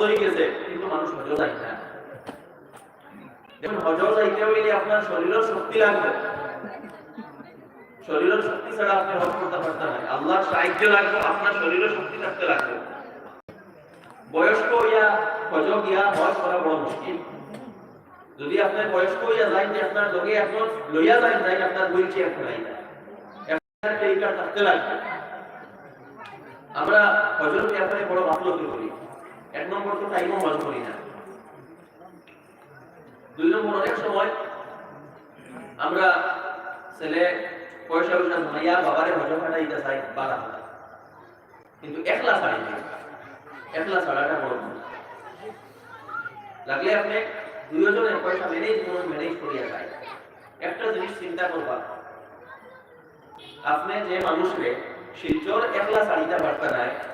হয়ে গেছে, কিন্তু মানুষ না। দেখুন যাইতে হইলে আপনার শরীরের শক্তি লাগবে। শরীরের শক্তি ছাড়া আপনি হজ করতে পারতেন না। সাহায্য লাগবে, আপনার শরীরের শক্তি থাকতে লাগবে। বয়স্ক হইয়া হজ গিয়া হজ করা বড় মুশকিল। যদি আপনার বয়স্ক হইয়া যায় যে আপনার লগে এখন লইয়া যায় যায় আপনার হুইল চেয়ার ফেলাই থাকতে লাগবে। আমরা হজর ব্যাপারে বড় গাফলতি করি। এক নম্বর তো টাইমও হজ করি না। দুই নম্বর অনেক সময় আমরা ছেলে পয়সা পয়সা জমাইয়া বাবারে হজ ফাটাইতে চাই বাড়া কিন্তু একলা ছাড়ি একলা ছাড়াটা বড় লাগলে আপনি দুইজনের পয়সা ম্যানেজ করুন ম্যানেজ করিয়া যায় একটা জিনিস চিন্তা করবা। আপনি যে মানুষরে শিলচর একলা ছাড়িতে পারতা নাই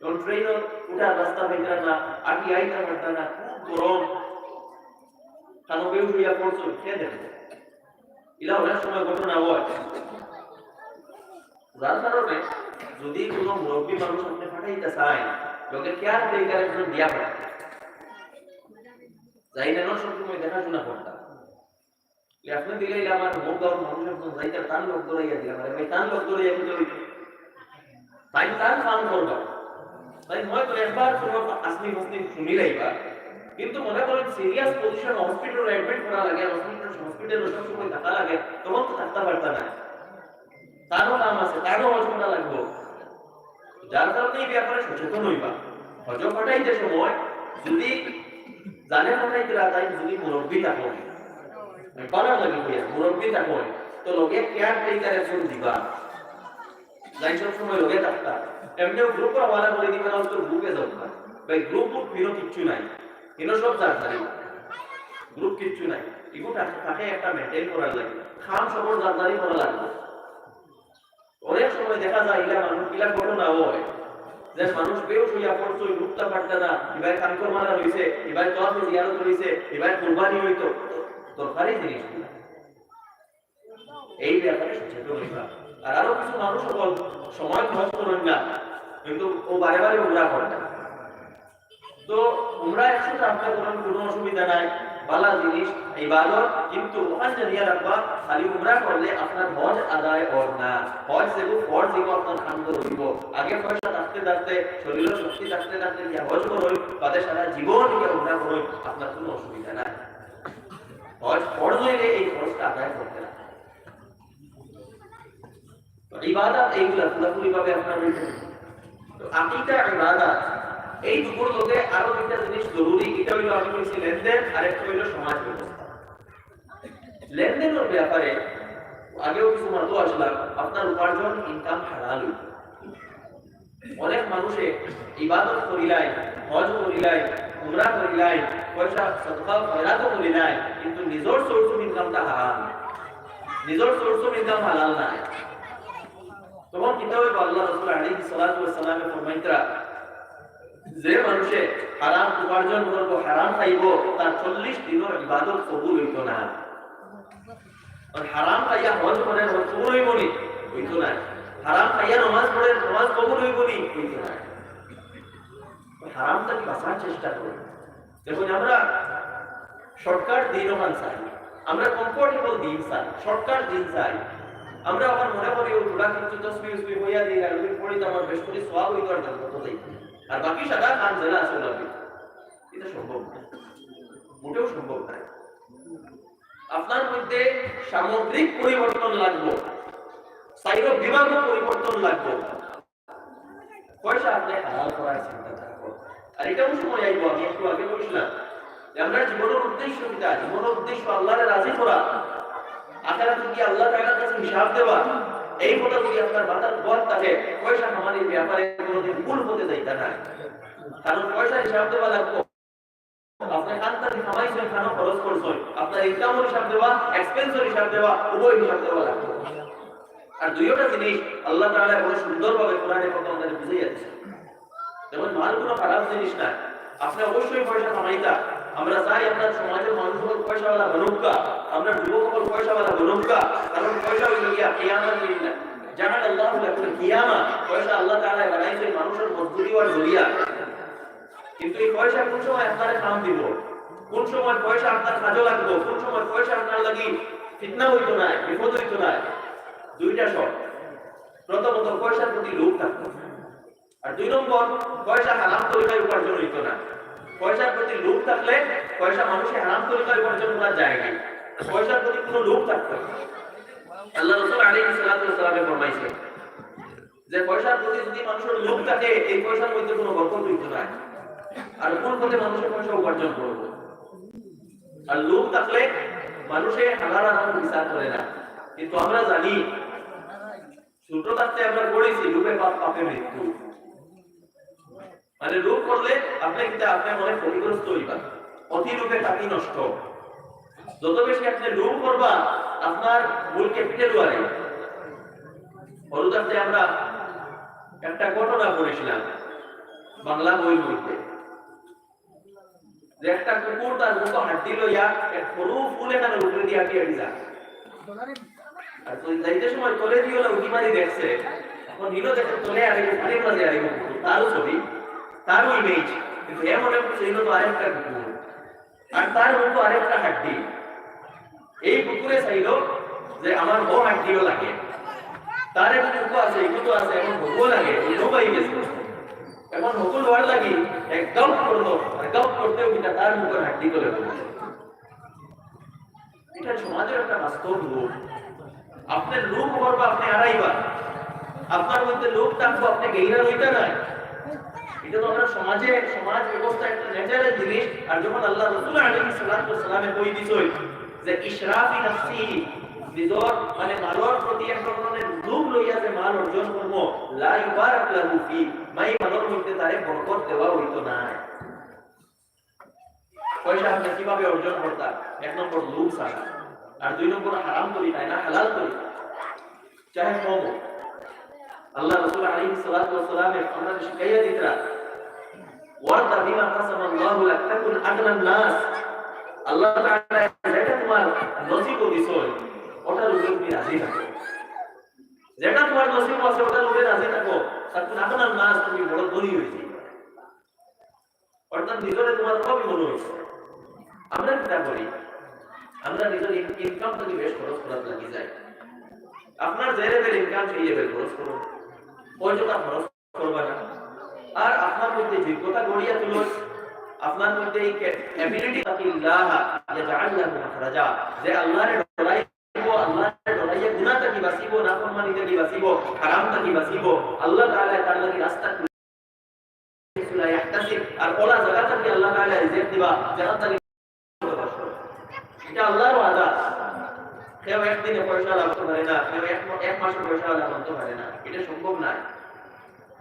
হইতে না আটি আইতা পারতা না খুব গরম কানো বেউ হইয়া পড়ছো খেয়ে দেখো ইলা অনেক সময় ঘটনা হয় যার কারণে যদি কোনো মুরব্বী মানুষ আপনি ফাটাইতে চায় লোকে কেয়ার টেকার একজন দিয়া পড়ে যাই না সবসময় দেখাশোনা করতাম আপনি দিলে আমার মুখ গাওয়ার মানুষের মতন যাইতে টান লোক দৌড়াইয়া দিলাম টান লোক দৌড়াইয়া কিন্তু ওই তাই টান ফান করবা তাই হয়তো একবার তোমার আসনি শুনি লাইবা কিন্তু মনে করেন সিরিয়াস পজিশন হসপিটাল অ্যাডমিট করা লাগে হসপিটাল হসপিটাল সব সময় থাকা লাগে তখন তো থাকতে পারতা না। তারও নাম আছে তারও হজ করা লাগবে। যার কারণে এই ব্যাপারে সচেতন হইবা। হজ ফাটাইতে সময় যদি জানে ফাটাইতে রাতাই যদি মুরব্বী থাকো। করার লাগে মুরব্বী থাকো। তো লোকে কেয়ার টেকার একজন দিবা। যাই সব সময় লোকে থাকতা। এমনিও গ্রুপ ওয়ালা করে দিবা না তো গ্রুপে যাও না ভাই গ্রুপ গ্রুপ ফিরো কিচ্ছু নাই। এগুলো সব জানতারি গ্রুপ কিচ্ছু নাই। এগুলো থাকে একটা মেনটেন করার লাগে। খাম সবর জানতারি করা লাগবে। অনেক সময় দেখা যায় ইলা মানুষ ইলা ঘটনা হয় যে মানুষ বেউস হইয়া পড়ছো রূপটা পারতে না এবার কানকর মারা হইছে এবার তলাফে জিয়ারত হইছে এবার কুরবানি হইতো দরকারি জিনিস এই ব্যাপারে সচেতন হইবা আর আরও কিছু মানুষ সকল সময় খরচ করেন না, কিন্তু ও বারে বারে উমরা করে। না তো উমরা একসাথে আপনার করেন, কোনো অসুবিধা নাই, বালা জিনিস, ইবাদত, কিন্তু ওখানে জানিয়ে রাখবা, খালি উমরা করলে আপনার হজ আদায় হর না। হজ যেগুলো ফরজ যেগুলো আপনার খান্দ রইব। আগে পয়সা থাকতে থাকতে শরীরের শক্তি থাকতে থাকতে যে হজ করই তাদের সারা জীবন গিয়ে উমরা করই আপনার কোনো অসুবিধা নাই। হজ ফরজ হইলে এই ফরজটা আদায় করতে ইবাদত এইগুলা পুরাপুরি ভাবে আপনার তো আকিকা ইবাদত, এই দুপুর লোকে আরও দুইটা জিনিস জরুরি, এটা হইল আমি বলছি লেনদেন আর একটা হইল সমাজ ব্যবস্থা। লেনদেনের ব্যাপারে আগেও কিছু মাত্র আসলাম, আপনার উপার্জন ইনকাম হইতো। অনেক মানুষে ইবাদত করিলাই হজ করিলাই উমরা করিলাই পয়সা, সদকা খয়রাত করিলাই কিন্তু নিজর সোর্স ইনকামটা হারাম নিজর সোর্স ইনকাম হালাল নাই। তখন কিতাবে আল্লাহ রাসূল আলাইহিস সালাতু ওয়াস সালামে ফরমাইতরা যে মানুষে হারাম উপার্জন করব, হারাম খাইব, তার 40 দিনের ইবাদত কবুল হইতো না। হারাম খাইয়া হজ করে হজ কবুল হইব নি, হইতো না। হারাম নামাজ পড়ে, নামাজ কবুল হইব নি, হইতো না। হারামটাকে বাঁচার চেষ্টা করি। দেখুন, আমরা শর্টকাট দিন ওখান চাই, আমরা কমফোর্টেবল দিন চাই শর্টকাট দিন চাই। আমরা আবার মনে করি, ও থোড়া কিছু দশ মিনিট মিনিট হইয়া দিই আর ওই পড়ি তো আমার বেশ করে সোয়াব হইতো আর কত যাই আর বাকি সাদা খান জেলা আছে লাগবে এটা সম্ভব না। মোটেও সম্ভব না। আপনার মধ্যে সামগ্রিক পরিবর্তন লাগবে। সাইরো বিভাগ পরিবর্তন লাগবে। পয়সা আপনি হালাল করার চিন্তা আর এটাও সময় আইব, আমি একটু আগে বলছিলাম যে আমরা জীবনের উদ্দেশ্য কিটা জীবনের উদ্দেশ্য আল্লাহরে রাজি করা। আখেরাতে কি আল্লাহ তাআলার কাছে হিসাব দেওয়া? এই কথা যদি আপনার মাথার বল থাকে, পয়সা কামানির ব্যাপারে কোনোদিন ভুল হতে যাইতা না কারণ পয়সা হিসাব দেওয়া লাগবে। আপনি কান্তারি কামাইছেন খানো খরচ করছেন। আপনার ইনকামের হিসাব দেওয়া এক্সপেন্সের হিসাব দেওয়া উভয় হিসাব দেওয়া লাগবে। আর দুইটা জিনিস আল্লাহ তাআলা বড় সুন্দরভাবে কোরআনে কথা আমাদের বুঝিয়ে যেমন মাল কোনো খারাপ জিনিস না আপনি অবশ্যই পয়সা কামাইতা। আমরা চাই আপনার সমাজের মানুষগুলো পয়সাওয়ালা বনুকা আমরা বনুকা কারণ পয়সা গিয়া কিয়ামত দিন না। আল্লাহ পয়সা আল্লাহ তাআলা বানাইছে মানুষের মজদুরি আর কিন্তু এই পয়সা কোন সময় আপনার কাম দিব? কোন সময় পয়সা আপনার কাজে লাগবে? কোন সময় পয়সা আপনার লাগি ফিতনা হইতো না, বিপদ হইতো না? দুইটা শর্ত। প্রথমত, পয়সার প্রতি লোভ থাকতো। আর দুই নম্বর, পয়সা হারাম তরিকায় উপার্জন হইতো না। পয়সার প্রতি লোভ থাকলে পয়সা মানুষের হারাম তরিকায় উপার্জন করা যায় না পয়সার প্রতি কোনো লোভ থাকতো। আল্লাহ রসুল আলাইহিস সালাতু ওয়াসসালামে ফরমাইছে যে পয়সার প্রতি যদি মানুষের লোভ থাকে, এই পয়সার মধ্যে কোনো বরকত হইতো না। আর কোন পথে মানুষের পয়সা উপার্জন করবে। আর লোভ থাকলে মানুষে হালাল হারাম বিচার করে না। কিন্তু আমরা জানি, ছোট থাকতে আমরা পড়েছি লোভে পাপ, পাপে মৃত্যু। মানে লোভ করলে আপনি কিন্তু আপনার মনে ক্ষতিগ্রস্ত হইবা অতি লোভে টাকি নষ্ট। যত বেশি আপনি লোভ করবা, আপনার মূল ক্যাপিটাল ওয়ারে হলুদাতে আমরা একটা ঘটনা পড়েছিলাম বাংলা বই মধ্যে যে একটা কুকুর তার মুখে হাড্ডি লইয়া এক সরু ফুল এখানে উপরে দিয়ে আটকে যা আর তুই যাইতে সময় তোলে দিও না উঠি মারি দেখছে, এখন নিলো দেখে তোলে আরে আরে মাঝে আরে তারও ছবি, তারও ইমেজ কিন্তু এ মনে করছে এগুলো তো আরেকটা কুকুর। আর তার মুখে আরেকটা হাড্ডি। এই কুকুরে চাইলো যে আমার বউ হাড্ডিও লাগে। তার একটা মুখো আছে এগুলো আছে, এখন ভোগও লাগে পাই গেছে। এখন নকুল হওয়ার লাগি একদম করল, একদম করতেও কিনা তার মুখের হাড্ডি করে এটা সমাজের একটা বাস্তব রূপ আপনার লোক করব আপনি আপনার মধ্যে লোক থাকব আপনি গেইরা নাই। এটা তো আমরা সমাজে, সমাজ ব্যবস্থা একটা ন্যাচারাল জিনিস। আর যখন আল্লাহ রসুল আলাইহিস সালাতু সালামে কই যে ইশরাফি নাফসি নিজর মানে মালর প্রতি এক ধরনের লোভ লইয়া যে মাল অর্জন করব, লা ইবারাক লাহু ফি, মাই মালর মধ্যে তারে বরকত দেওয়া হইতো না পয়সা আপনি কীভাবে অর্জন করতা এক নম্বর লোভ ছাড়া। আর দুই নম্বর হারাম করি তাই না, হালাল করি চাহে কম হোক। আল্লাহ রাসূল আলাইহিস সালাতু ওয়াস সালাম আমাদের শিখাইয়া দিতরা ওয়ারদা বিমা কাসাম আল্লাহু লাক তাকুন আগনান নাস। আল্লাহ তাআলা যেটা তোমার নসিব দিছই ওটার উপরে তুমি রাজি থাকো। যেটা তোমার নসিব আছে, ওটার উপরে রাজি থাকো। আগনান নাস তুমি বড় ধনী হইছি অর্থাৎ নিজরে তোমার অভাবই মনে হয়েছে। আমরা কিতা করি, আমরা নিজের ইনকাম থেকে বেশ খরচ করার লাগি যাই আপনার যে লেভেল ইনকাম সেই লেভেল খরচ করুন পয়সা খরচ করবা না। আর আপনার মধ্যে যোগ্যতা গড়িয়া তুলুন আপনার মধ্যে এই এবিলিটি তাকিল্লাহ ইয়াজআল লাহু মাখরাজা। যে আল্লাহর ডরাই আল্লাহর ডরাইয়া গুনাহ থেকে বাঁচিব, নাফরমানি থেকে বাঁচিব, হারাম থেকে বাঁচিব, আল্লাহ তাআলা তার লাগি রাস্তা খুলে ইয়াহতাসিব আর ওলা জায়গা থেকে আল্লাহ তাআলা রিজিক দিবা জান্নাত থেকে এটা আল্লাহর ওয়াদা। কেউ একদিনে পয়সা লাভ করতে পারে না, কেউ এক মাসে পয়সা লাভ করতে পারে না। এটা সম্ভব নয়।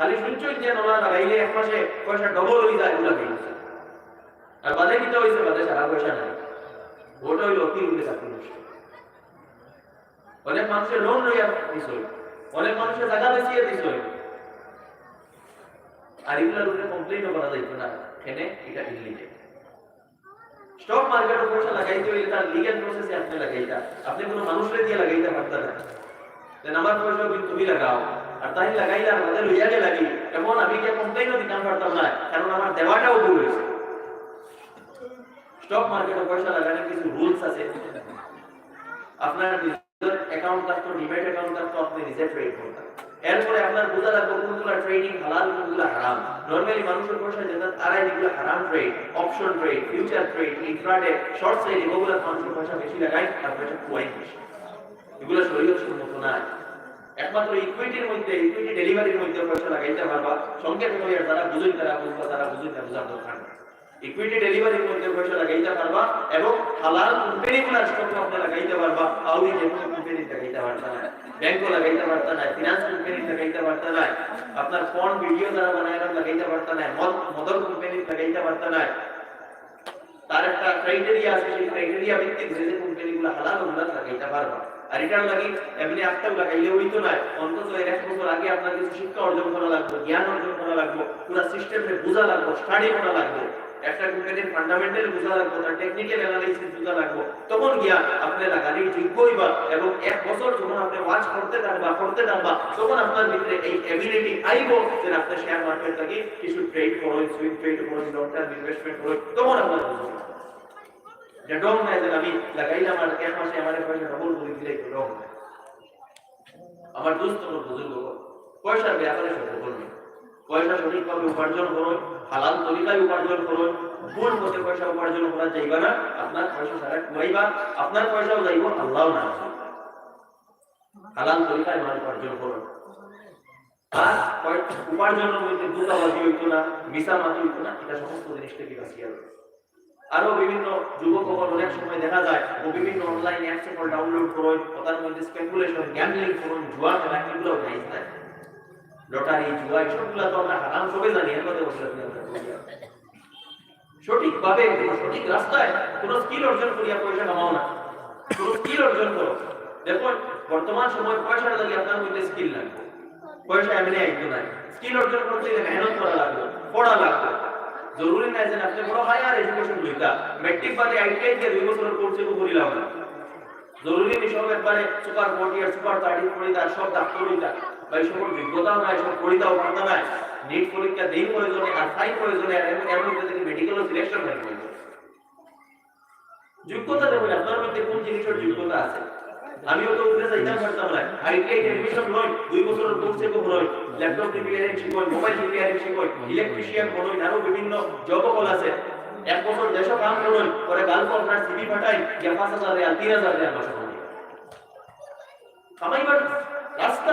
খালি শুনছই যে নলা লাগাইলে এক মাসে পয়সা ডবল হয়ে যায় ওগুলা পেয়েছে আর বাদে কিটা হয়েছে বাদে সারা পয়সা নাই। ওটা হইল অতি উল্টে চাকরি অনেক মানুষের লোন লইয়া দিছই অনেক মানুষের জায়গা বেচিয়ে দিছই আর এগুলার উপরে কমপ্লেইনও করা যাইতো না। এখানে এটা ইলিগেল স্টক মার্কেটে পয়সা লাগাইতে হইলে তার লিগ্যাল প্রসেসে আপনি লাগাইতা। আপনি কোনো মানুষের দিয়ে লাগাইতে পারতেন না। আমার পয়সা তুমি লাগাও। আর তাই লাগাইলে আর তাদের লইয়া গে লাগি এখন আমি কে কমপ্লেইনও দিতাম পারতাম না কারণ আমার দেওয়াটাও ভুল হয়েছে। স্টক মার্কেটে পয়সা লাগানোর কিছু রুলস আছে। আপনার নিজের অ্যাকাউন্ট থাকতো ডিমেট অ্যাকাউন্ট থাকতো আপনি নিজে ট্রেড করতেন এরপরে আপনার বোঝা লাগবে কোনগুলো ট্রেডিং হালাল, কোনগুলো হারাম। নরমালি মানুষের পয়সা যেটা তারা যেগুলো হারাম trade option trade future trade intraday short sell এগুলো মানুষের পয়সা বেশি লাগায় আর পয়সা খুয়াই বেশি। এগুলো শরীর সম্মত না একমাত্র ইকুইটির মধ্যে ইকুইটি ডেলিভারির মধ্যে পয়সা লাগাইতে পারবা সঙ্গে সঙ্গে যারা বুঝুন তারা বুঝবা তারা বুঝুন না বুঝার দরকার ইকুইটি ডেলিভারির মধ্যে পয়সা লাগাইতে পারবা এবং হালাল কোম্পানিগুলোর স্টক আপনি লাগাইতে পারবা আউরি যে কোনো কোম্পানি লাগাইতে পারতা না ব্যাংকও লাগাইতে পারতা না ফিনান্স কোম্পানি লাগাইতে পারতা না আপনার ফোন ভিডিও যারা বানায় লাগাইতে পারতা না মদ মদর কোম্পানি লাগাইতে পারতা না তার একটা ক্রাইটেরিয়া আছে, সেই ক্রাইটেরিয়া ভিত্তিক যে যে কোম্পানিগুলো হালাল ওগুলো লাগাইতে পারবা। আর এটার লাগি এমনি একটা লাগাইলে হইতো না অন্তত এর এক বছর আগে আপনার কিছু শিক্ষা অর্জন করা লাগবে, জ্ঞান অর্জন করা লাগবে, পুরো সিস্টেমে বোঝা লাগবে স্টাডি করা লাগবে। একটা কোম্পানির ফান্ডামেন্টাল বোঝা লাগবে, তার টেকনিক্যাল অ্যানালাইসিস বোঝা লাগবে। তখন গিয়া আপনি লাগানির যোগ্য হইবা এবং এক বছর যখন আপনি ওয়াচ করতে থাকবা করতে থাকবা, তখন আপনার ভিতরে এই এবিলিটি আইব যে আপনি শেয়ার মার্কেট থেকে কিছু ট্রেড করুন সুইং ট্রেড করুন লং টার্ম ইনভেস্টমেন্ট করুন তখন আপনার বুঝবে যে ডং নাই যে আমি লাগাইলাম আর এক মাসে আমার পয়সা ডবল করে দিলে একটু ডং নাই আমার দোস্ত আমার বুজুর্গ, পয়সার ব্যাপারে সতর্ক নেই পয়সা সঠিকভাবে উপার্জন করুন, হালাল তরিকায় উপার্জন করুন, ভুল পথে পয়সা উপার্জন করা যাইবা না, আপনার পয়সা সারা কুয়াইবা আপনার পয়সাও যাইব আল্লাহ না হালাল তরিকায় মাল উপার্জন করুন। উপার্জনের মধ্যে দুটাবাজি হইতো না মিশা মাতি হইতো না, এটা সমস্ত জিনিস থেকে বাঁচিয়ে। আরও বিভিন্ন যুবক অনেক সময় দেখা যায় ও বিভিন্ন অনলাইন অ্যাপস এর ডাউনলোড করুন ওটার মধ্যে স্পেকুলেশন গ্যাম্বলিং করুন জুয়া খেলা, এগুলো জায়েজ নাই লটারি জুয়া এসবগুলো তো আমরা হারাম সবে জানি, এর কথা বলতে সঠিক ভাবে সঠিক রাস্তায় কোনো স্কিল অর্জন করিয়া পয়সা কামাও না। কোনো স্কিল অর্জন করো। দেখুন, বর্তমান সময় পয়সার লাগে আপনার মধ্যে স্কিল লাগবে। পয়সা এমনি আইতো না স্কিল অর্জন করতে মেহনত করা লাগবে, পড়া লাগবে। জরুরি নাই যে আপনি বড় হায়ার এডুকেশন লইতা মেট্রিক বাদে আইটিআই দিয়ে দুই বছরের কোর্সে তো করিলাম না। জরুরি বিষয় ব্যাপারে সুপার ফোর্টি আর সুপার থার্টি পড়িতা সব ডাক্তার হইতা বা এই সকল যোগ্যতাও নাই, সব পড়িতাও পারতা নাই। নিট পরীক্ষা দেই প্রয়োজনে, আর সাই প্রয়োজনে, আর এমন থেকে মেডিকেল সিলেকশন হয় যোগ্যতা দেখুন আপনার মধ্যে কোন জিনিসের যোগ্যতা আছে? আমিও তো উপরে যাইতাম পারতাম না। আইটিআই এডমিশন নয় দুই বছরের কোর্সে কো নয় ল্যাপটপ রিপেয়ারিং শিখই মোবাইল রিপেয়ারিং শিখই ইলেকট্রিশিয়ান বনই আরও বিভিন্ন জবকল আছে। এক বছর দেশও কাম করুন পরে গালপ আপনার সিভি ফাটাই যে পাঁচ হাজার রেয়াল তিন হাজার রেয়াল মাসে কামাইবার রাস্তা